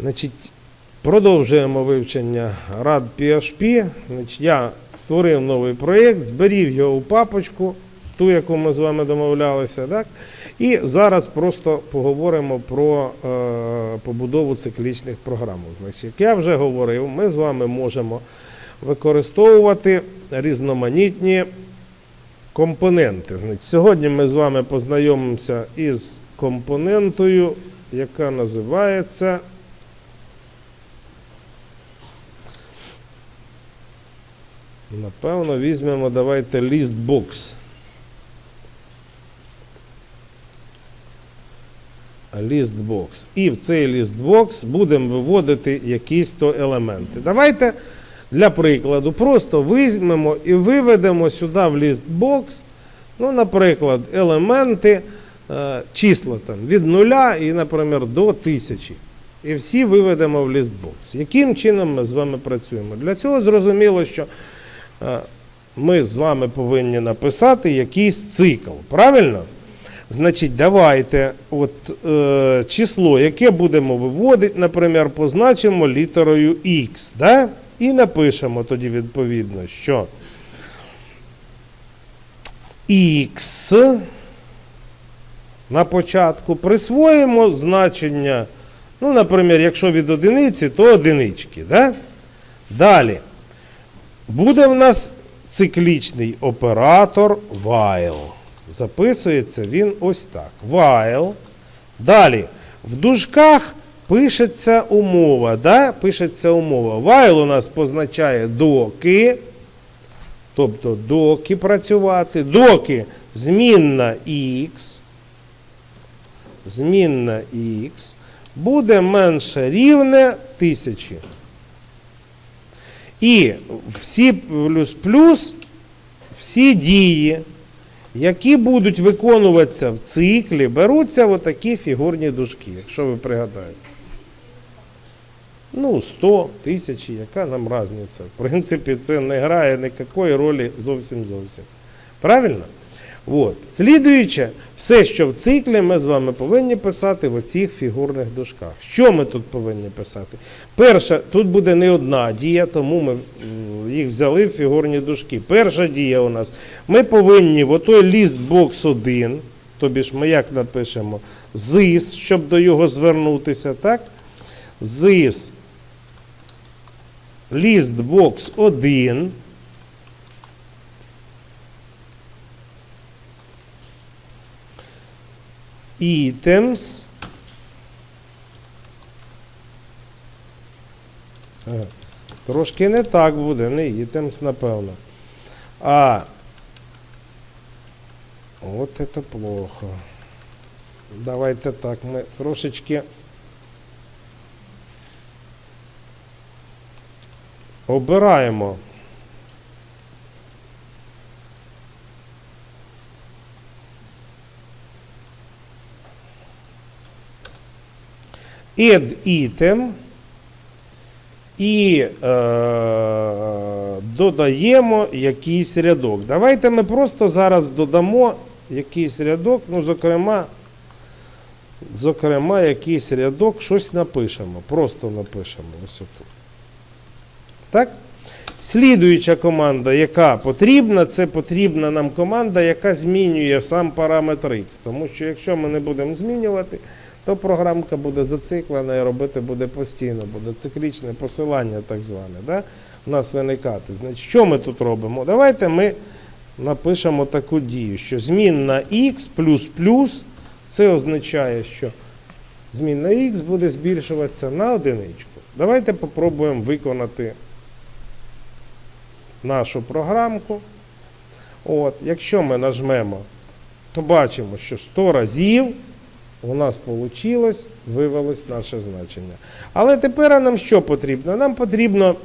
Значить, продовжуємо вивчення RAD PHP. Значить, я створив новий проєкт, зберіг його у папочку, ту, яку ми з вами домовлялися. Так? І зараз просто поговоримо про е, побудову циклічних програм. Значить, як я вже говорив, ми з вами можемо використовувати різноманітні компоненти. Значить, сьогодні ми з вами познайомимося із компонентою, яка називається Напевно, візьмемо, давайте лістбокс. Лістбокс. І в цей лістбокс будемо виводити якісь то елементи. Давайте для прикладу просто візьмемо і виведемо сюди в лістбокс, ну, наприклад, елементи, е, числа там від нуля і, наприклад, до тисячі. І всі виведемо в лістбокс. Яким чином ми з вами працюємо? Для цього зрозуміло, що ми з вами повинні написати якийсь цикл. Правильно? Значить, давайте от, е, число, яке будемо виводити, наприклад, позначимо літерою X. Да? І напишемо тоді відповідно, що X на початку присвоїмо значення, ну, наприклад, якщо від одиниці, то одинички. Да? Далі. Буде в нас циклічний оператор while. Записується він ось так. While. Далі. В дужках пишеться умова. Да? Пишеться умова. While у нас позначає доки. Тобто доки працювати. Доки змінна x. Змінна x буде менше рівне тисячі. І всі плюс плюс, всі дії, які будуть виконуватися в циклі, беруться в такі фігурні дужки, якщо ви пригадаєте. Ну, 100, тисячі, яка нам різниця? В принципі, це не грає ніякої ролі зовсім зовсім. Правильно? От. Слідуюче, все, що в циклі, ми з вами повинні писати в оцих фігурних дужках. Що ми тут повинні писати? Перше, тут буде не одна дія, тому ми їх взяли в фігурні дужки. Перша дія у нас. Ми повинні в отой ліст бокс 1, тобі ж ми як напишемо? Зис, щоб до його звернутися, так? Зис. Ліст бокс 1. Items. Трошки не так буде, не items, напевно. А. От це плохо. Давайте так, ми трошечки. Обираємо. Add item і е, додаємо якийсь рядок. Давайте ми просто зараз додамо якийсь рядок, ну, зокрема, зокрема, якийсь рядок, щось напишемо. Просто напишемо ось тут. Так? Слідуюча команда, яка потрібна, це потрібна нам команда, яка змінює сам параметр X. Тому що якщо ми не будемо змінювати, то програмка буде зациклена і робити буде постійно, буде циклічне посилання так зване. Да? У нас виникати. Значить, що ми тут робимо? Давайте ми напишемо таку дію, що змінна x плюс плюс, це означає, що змінна x буде збільшуватися на одиничку. Давайте попробуємо виконати нашу програмку. От, Якщо ми нажмемо, то бачимо, що 100 разів у нас вийшло, вивелось наше значення. Але тепер нам що потрібно? Нам потрібно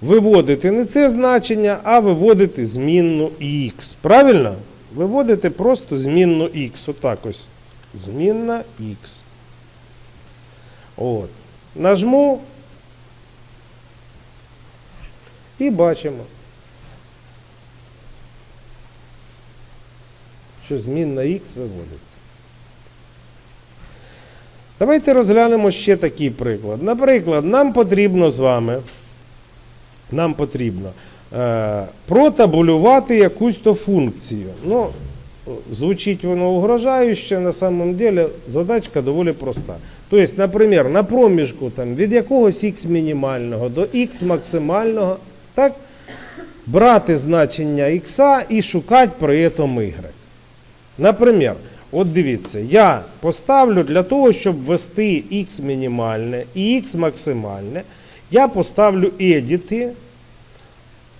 виводити не це значення, а виводити змінну x. Правильно? Виводити просто змінну x. Отак ось. Змінна x. От. Нажму. І бачимо. що змінна х виводиться. Давайте розглянемо ще такий приклад. Наприклад, нам потрібно з вами, нам потрібно е, протабулювати якусь то функцію. Ну, звучить воно угрожающе, на самом деле задачка доволі проста. Тобто, наприклад, на проміжку там, від якогось х мінімального до х максимального, так, брати значення х і шукати при цьому y. Наприклад, от дивіться, я поставлю для того, щоб ввести x мінімальне і x максимальне, я поставлю едіти,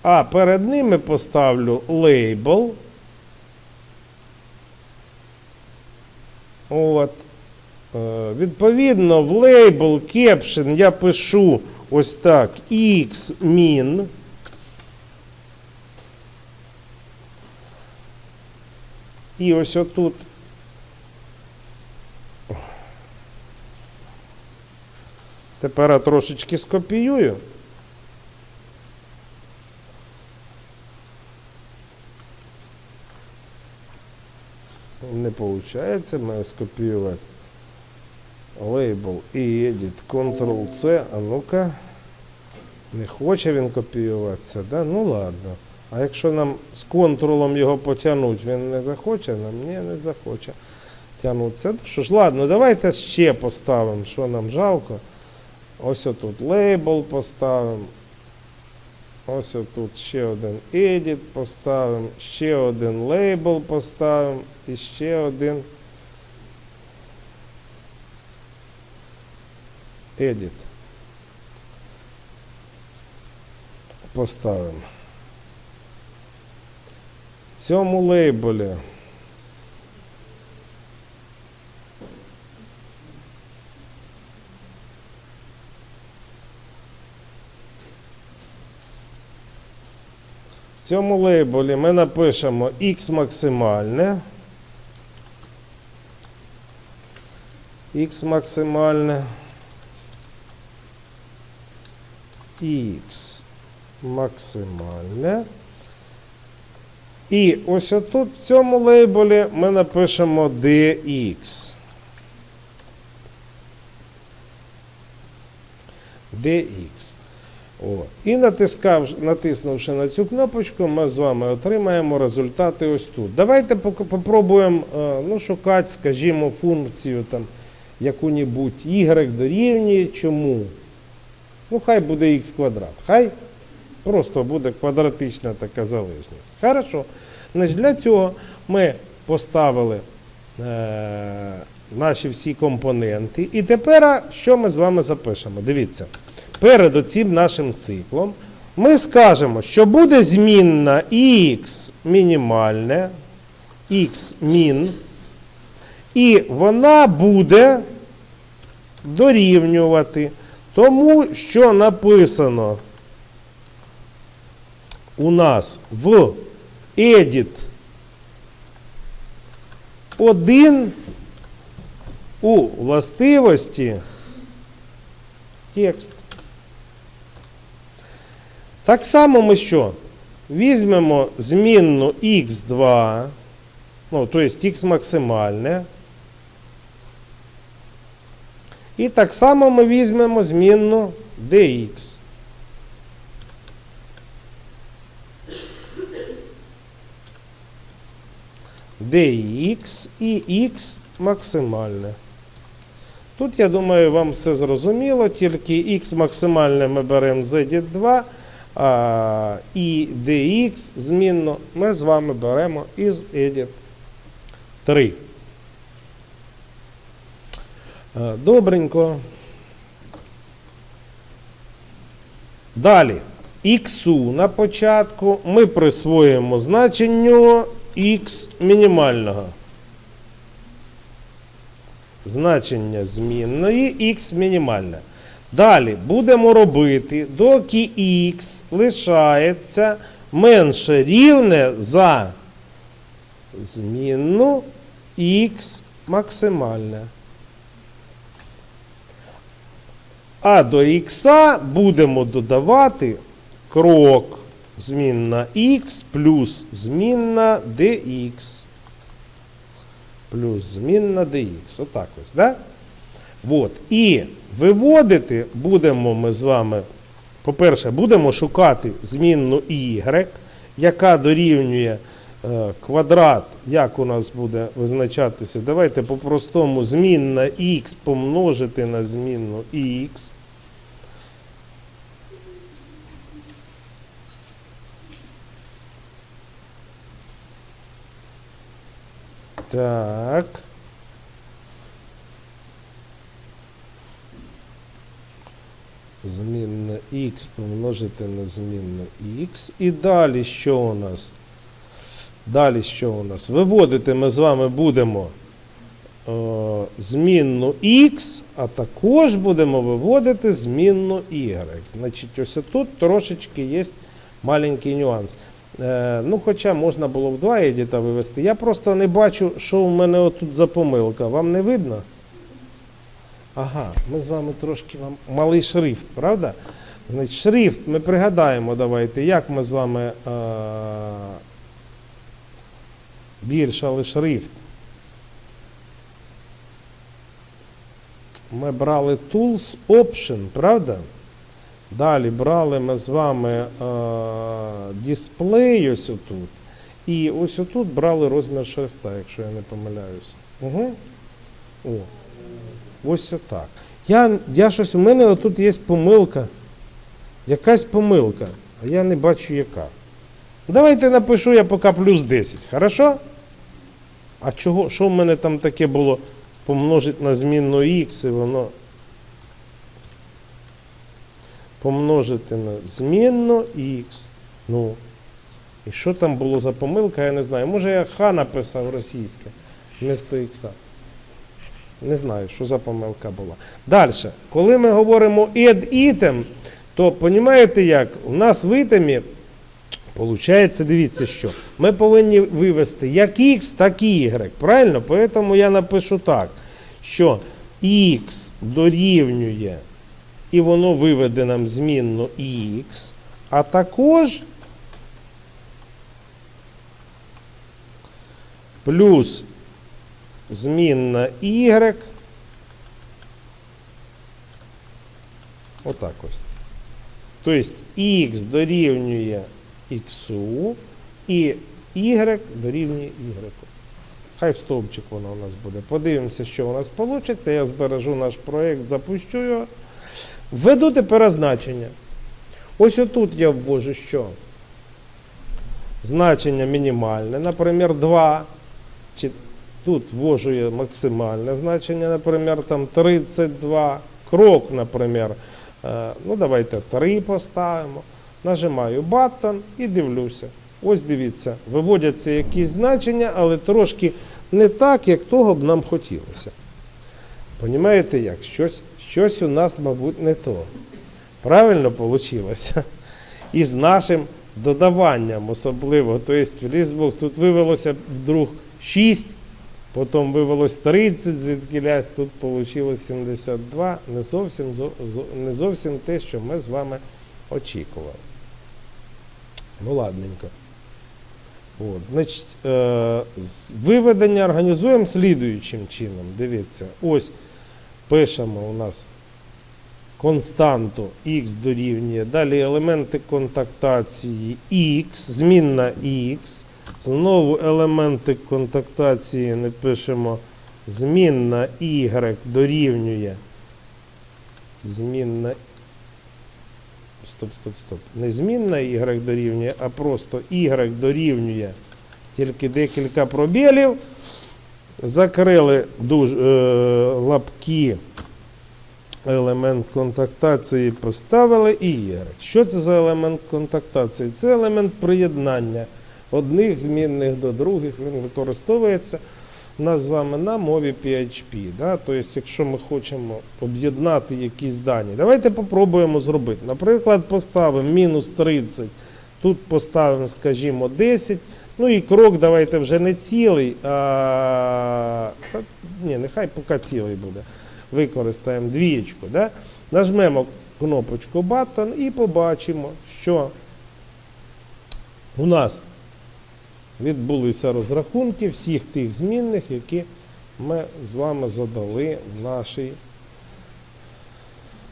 а перед ними поставлю лейбл. От. Е, Відповідно, в лейбл caption я пишу ось так x min. І ось отут. Тепер я трошечки скопіюю. Не виходить мене скопіювати. Лейбл і edit Ctrl-C. А ну-ка. Не хоче він копіюватися, да? Ну ладно. А якщо нам з контролом його потягнути, він не захоче, нам ні, не захоче тягнутися. Ну що ж, ладно, давайте ще поставимо, що нам жалко. Ось отут лейбл поставимо. Ось отут ще один edit поставимо, ще один лейбл поставимо і ще один edit. Поставимо. В цьому лейблі В цьому лейблі ми напишемо X максимальне. X максимальне. X максимальне. І ось отут в цьому лейблі ми напишемо DX. DX. От. І натискав, натиснувши на цю кнопочку, ми з вами отримаємо результати ось тут. Давайте попробуємо е, ну, шукати, скажімо, функцію там, яку-небудь y дорівнює чому. Ну, хай буде x квадрат. Хай просто буде квадратична така залежність. Хорошо. Значить, для цього ми поставили е, наші всі компоненти. І тепер що ми з вами запишемо? Дивіться перед оцим нашим циклом, ми скажемо, що буде змінна x мінімальне, x min, і вона буде дорівнювати тому, що написано у нас в edit 1 у властивості текст. Так само ми що? Візьмемо змінну x2, ну, тобто x максимальне. І так само ми візьмемо змінну dx. dx і x максимальне. Тут, я думаю, вам все зрозуміло, тільки x максимальне ми беремо z2, а, і dx змінно ми з вами беремо із edit 3. Е, Добренько. Далі. Х на початку ми присвоїмо значенню х мінімального. Значення змінної х мінімальне. Далі будемо робити, доки х лишається менше рівне за змінну х максимальне. А до х будемо додавати крок змінна х плюс змінна dx. Плюс змінна dx. Отак ось, да? От. І виводити будемо ми з вами, по-перше, будемо шукати змінну y, яка дорівнює е, квадрат, як у нас буде визначатися. Давайте по-простому змінна x помножити на змінну x. Так. Змінна x помножити на змінну x. І далі що у нас? Далі що у нас? Виводити ми з вами будемо е, змінну x, а також будемо виводити змінну y. Значить, ось тут трошечки є маленький нюанс. Е, ну, хоча можна було в два едіта вивести. Я просто не бачу, що в мене отут за помилка. Вам не видно? Ага, ми з вами трошки вам малий шрифт, правда? Значить, шрифт ми пригадаємо, давайте, як ми з вами е- більшали шрифт. Ми брали Tools Option, правда? Далі брали ми з вами е- дисплей ось отут. І ось отут брали розмір шрифта, якщо я не помиляюсь. Угу. О. Ось отак. Я, я щось, у мене отут є помилка. Якась помилка, а я не бачу яка. Давайте напишу я поки плюс 10, хорошо? А чого, що в мене там таке було помножити на змінну х і воно. Помножити на змінну х. Ну. І що там було за помилка, я не знаю. Може я х написав російське вмісто х. Не знаю, що за помилка була. Далі, коли ми говоримо add item, то розумієте як? У нас в ітемі, виходить, дивіться що. Ми повинні вивести як x, так і y. Правильно? Тому я напишу так, що x дорівнює, і воно виведе нам змінну x, а також плюс змінна y. Отак ось. Тобто x дорівнює x і y дорівнює y. Хай в стовпчик воно у нас буде. Подивимося, що у нас вийде. Я збережу наш проєкт, запущу його. Введу тепер значення. Ось отут я ввожу що? Значення мінімальне, наприклад, 2. Чи Тут ввожу максимальне значення, наприклад, там 32. Крок, наприклад, е, ну давайте 3 поставимо. Нажимаю баттон і дивлюся. Ось дивіться, виводяться якісь значення, але трошки не так, як того б нам хотілося. Понімаєте як? Щось, щось у нас, мабуть, не то. Правильно вийшло? І з нашим додаванням особливо. Тобто, в лісбок тут вивелося вдруг 6. Потім вивелось 30, звідки лясь, тут вийшло 72. Не зовсім, зо- зо- не зовсім те, що ми з вами очікували. Ну, ладненько. От, значить, е, виведення організуємо слідуючим чином. Дивіться, ось пишемо у нас константу x дорівнює. Далі елементи контактації x, змінна x. Знову елементи контактації не пишемо. Змінна y дорівнює. Змінна. Стоп, стоп, стоп. Не змінна y дорівнює, а просто y дорівнює. Тільки декілька пробілів. Закрили дуж, е, лапки. Елемент контактації поставили і y. Що це за елемент контактації? Це елемент приєднання одних змінних до других. Він використовується нас з вами на мові PHP. Да? Тобто, якщо ми хочемо об'єднати якісь дані, давайте попробуємо зробити. Наприклад, поставимо мінус 30, тут поставимо, скажімо, 10. Ну і крок давайте вже не цілий, а та, ні, нехай поки цілий буде. Використаємо двієчку. Да? Нажмемо кнопочку Button і побачимо, що у нас відбулися розрахунки всіх тих змінних, які ми з вами задали в нашій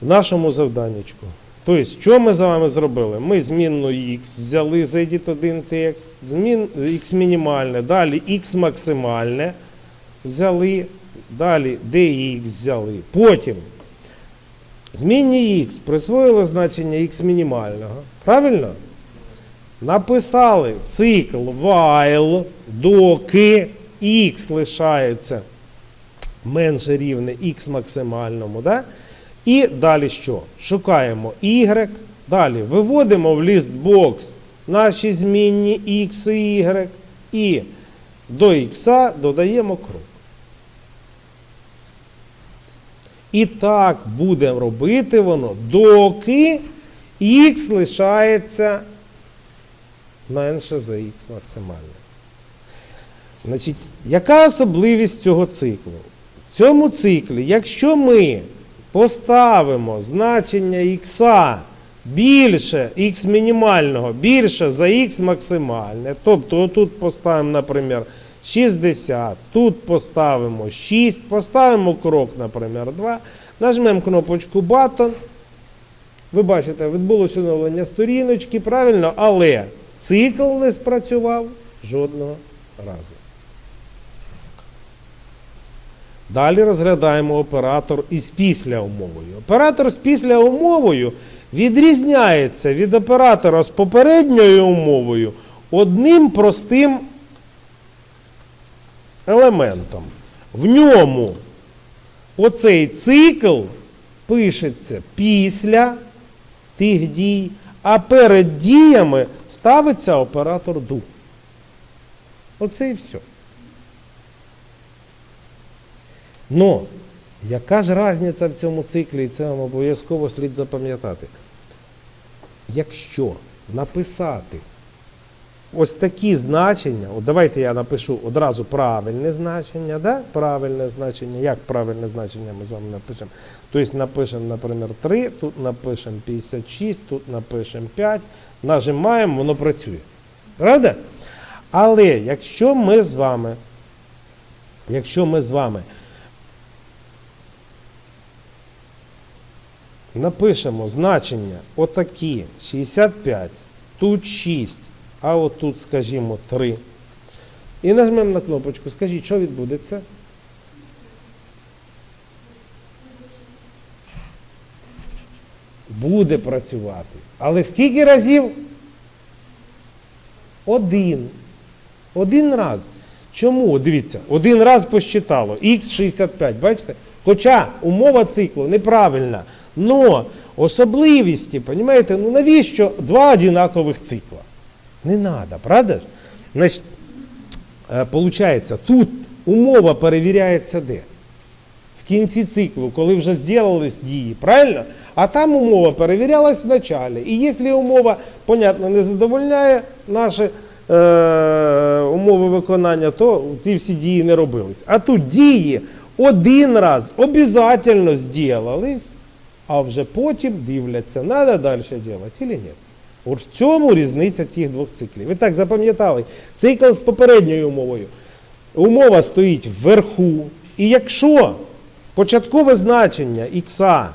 в нашому завданнячку. Тобто, що ми з вами зробили? Ми змінну x взяли, зайдіть один текст, змін x мінімальне, далі x максимальне взяли, далі dx взяли. Потім змінні x присвоїли значення x мінімального. Правильно? Написали цикл while, доки x лишається менше рівне x максимальному. Да? І далі що? Шукаємо y, далі виводимо в лістбокс наші змінні x і y, і до x додаємо крок. І так буде робити воно, доки x лишається менше за x максимально. Значить, яка особливість цього циклу? В цьому циклі, якщо ми поставимо значення х більше х мінімального більше за х максимальне, тобто отут поставимо, наприклад, 60, тут поставимо 6, поставимо крок, наприклад, 2, нажмемо кнопочку Button. Ви бачите, відбулося оновлення сторіночки, правильно, але цикл не спрацював жодного разу. Далі розглядаємо оператор із після умовою. Оператор з після умовою відрізняється від оператора з попередньою умовою одним простим елементом. В ньому оцей цикл пишеться після тих дій, а перед діями ставиться оператор do. Оце і все. Но яка ж різниця в цьому циклі, і це вам обов'язково слід запам'ятати. Якщо написати ось такі значення, от давайте я напишу одразу правильне значення, да? правильне значення, як правильне значення ми з вами напишемо. Тобто напишемо, наприклад, 3, тут напишемо 56, тут напишемо 5, нажимаємо, воно працює. Правда? Але якщо ми з вами, якщо ми з вами напишемо значення отакі 65, тут 6, а отут, скажімо, 3. І нажмемо на кнопочку. Скажіть, що відбудеться? Буде працювати. Але скільки разів? Один. Один раз. Чому? Дивіться, один раз посчитало. Х65, бачите? Хоча умова циклу неправильна. Но особливості, понимаєте, ну навіщо два одинакових цикла? Не треба, правда? ж? Значить, е, тут умова перевіряється де? В кінці циклу, коли вже зробились дії, правильно? А там умова перевірялась в началі. І якщо умова, понятно, не задовольняє наші е, умови виконання, то ті всі дії не робились. А тут дії один раз обов'язково зробились, а вже потім дивляться, треба далі робити чи ні. От в цьому різниця цих двох циклів. Ви так запам'ятали, цикл з попередньою умовою. Умова стоїть вверху, і якщо початкове значення х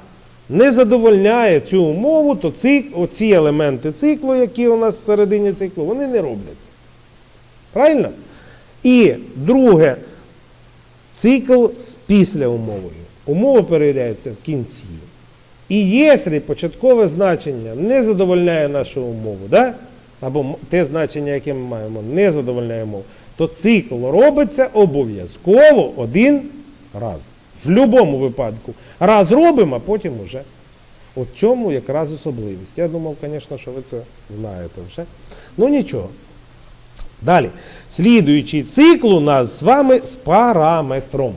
не задовольняє цю умову, то цик, оці елементи циклу, які у нас всередині циклу, вони не робляться. Правильно? І друге, цикл з після умовою. Умова перевіряється в кінці. І якщо початкове значення не задовольняє нашу умову, да? або те значення, яке ми маємо, не задовольняє умову, то цикл робиться обов'язково один раз. В будь-якому випадку. Раз робимо, а потім уже. От чому якраз особливість. Я думав, звісно, що ви це знаєте вже. Ну нічого. Далі. Слідуючий цикл у нас з вами з параметром.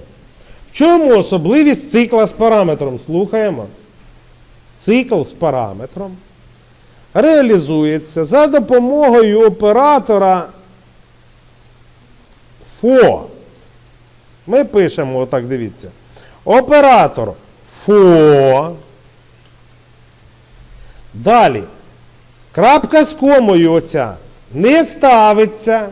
В чому особливість цикла з параметром? Слухаємо. Цикл з параметром реалізується за допомогою оператора FO. Ми пишемо, отак, дивіться. Оператор FO. Далі. Крапка з комою оця не ставиться.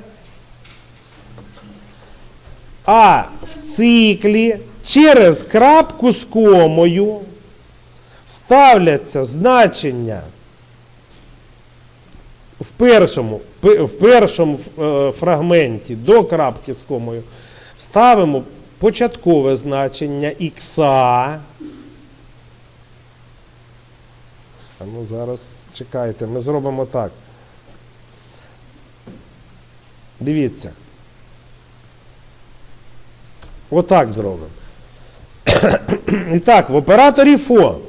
А в циклі через крапку з комою ставляться значення в першому, в першому е, фрагменті до крапки з комою ставимо початкове значення ікса. А ну зараз чекайте, ми зробимо так. Дивіться. Отак зробимо. І так, в операторі ФО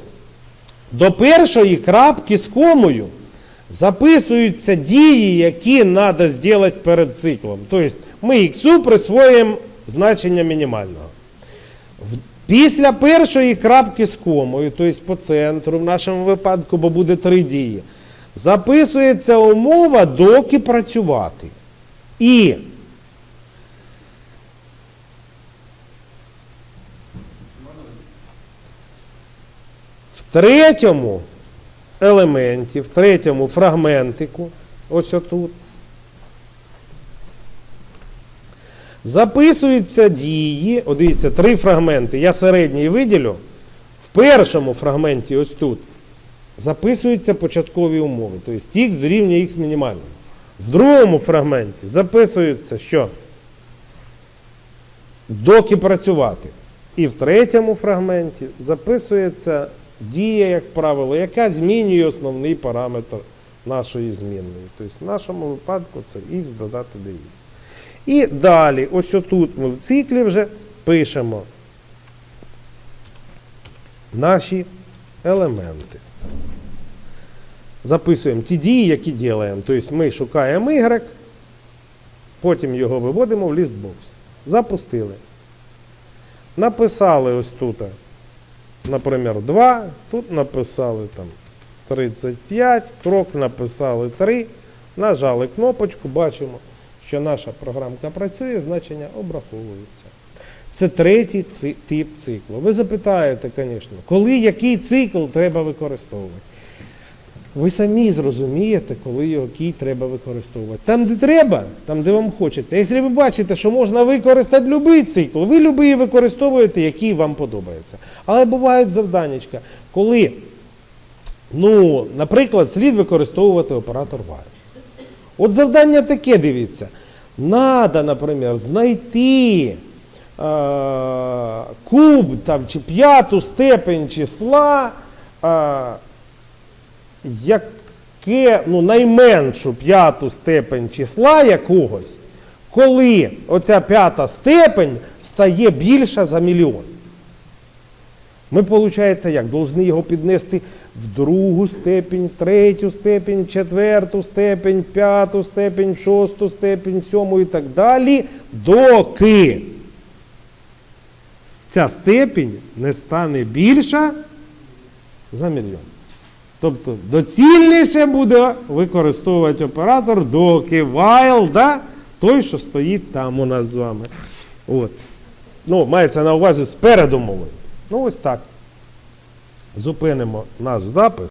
до першої крапки з комою записуються дії, які треба зробити перед циклом. Тобто ми іксу присвоїмо значення мінімального. Після першої крапки з комою, тобто по центру, в нашому випадку, бо буде три дії, записується умова доки працювати. І третьому елементі, в третьому фрагментику, ось отут, записуються дії. О, дивіться, три фрагменти. Я середній виділю. В першому фрагменті, ось тут, записуються початкові умови. Тобто х дорівнює х мінімальному. В другому фрагменті записується що? Доки працювати. І в третьому фрагменті записується дія, як правило, яка змінює основний параметр нашої змінної. Тобто в нашому випадку це х додати dx. І далі, ось отут ми в циклі вже пишемо наші елементи. Записуємо ті дії, які ділаємо. Тобто ми шукаємо y, потім його виводимо в лістбокс. Запустили. Написали ось тут, наприклад, 2, тут написали там 35, крок написали 3, нажали кнопочку, бачимо, що наша програмка працює, значення обраховується. Це третій тип циклу. Ви запитаєте, звісно, коли який цикл треба використовувати? Ви самі зрозумієте, коли його який треба використовувати. Там, де треба, там, де вам хочеться. Якщо ви бачите, що можна використати будь-який цикл, ви любий використовуєте, який вам подобається. Але бувають завданнячка, коли, ну, наприклад, слід використовувати оператор while. От завдання таке, дивіться. Надо, наприклад, знайти куб там, чи п'яту степень числа. Е, яке, ну, найменшу п'яту степень числа якогось, коли оця п'ята степень стає більша за мільйон. Ми, виходить, як? Должны його піднести в другу степень, в третю степень, в четверту степень, в п'яту степень, в шосту степень, в сьому і так далі, доки ця степень не стане більша за мільйон. Тобто доцільніше буде використовувати оператор доки while, да? той, що стоїть там у нас з вами. От. Ну, мається на увазі з передумовою. Ну, ось так. Зупинимо наш запис.